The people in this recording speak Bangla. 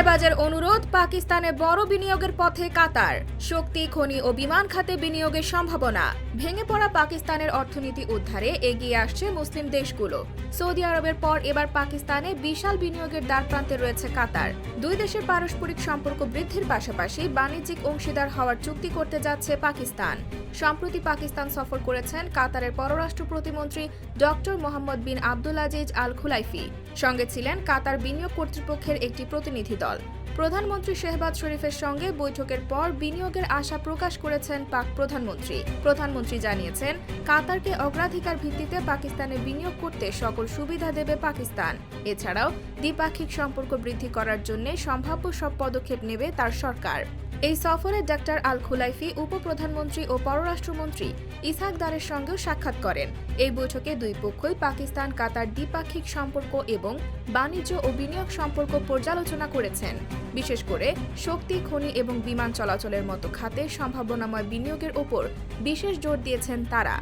শেরবাজের অনুরোধ, পাকিস্তানে বড় বিনিয়োগের পথে কাতার। শক্তি, খনি ও বিমান খাতে বিনিয়োগের সম্ভাবনা। ভেঙে পড়া পাকিস্তানের অর্থনীতি উদ্ধারে এগিয়ে আসছে মুসলিম দেশগুলো। সৌদি আরবের পর এবার পাকিস্তানে বিশাল বিনিয়োগের দ্বারপ্রান্তে রয়েছে কাতার। দুই দেশের পারস্পরিক সম্পর্ক বৃদ্ধির পাশাপাশি বাণিজ্যিক অংশীদার হওয়ার চুক্তি করতে যাচ্ছে পাকিস্তান। সম্প্রতি পাকিস্তান সফর করেছেন কাতারের পররাষ্ট্র প্রতিমন্ত্রী doctor Mohammed bin Abdul Aziz Al Khulaifi. সঙ্গে ছিলেন কাতার বিনিয়োগ কর্তৃপক্ষের একটি প্রতিনিধি দল। প্রধানমন্ত্রী শেহবাজ শরীফের সঙ্গে বৈঠকের পর বিনিয়োগের আশা প্রকাশ করেছেন পাক প্রধানমন্ত্রী। প্রধানমন্ত্রী জানিয়েছেন, কাতারকে অগ্রাধিকার ভিত্তিতে পাকিস্তানে বিনিয়োগ করতে সকল সুবিধা দেবে পাকিস্তান। এছাড়াও দ্বিপাক্ষিক সম্পর্ক বৃদ্ধি করার জন্য সম্ভাব্য সব পদক্ষেপ নেবে তার সরকার। এই সফরে ডাক্তার আল খুলাইফি উপপ্রধানমন্ত্রী ও পররাষ্ট্রমন্ত্রী ইসাক দারের সঙ্গেও সাক্ষাৎ করেন। এই বৈঠকে দুই পক্ষই পাকিস্তান, কাতার দ্বিপাক্ষিক সম্পর্ক এবং বাণিজ্য ও বিনিয়োগ সম্পর্ক পর্যালোচনা করেছেন। বিশেষ করে শক্তি, খনি এবং বিমান চলাচলের মতো খাতে সম্ভাবনাময় বিনিয়োগের ওপর বিশেষ জোর দিয়েছেন তারা।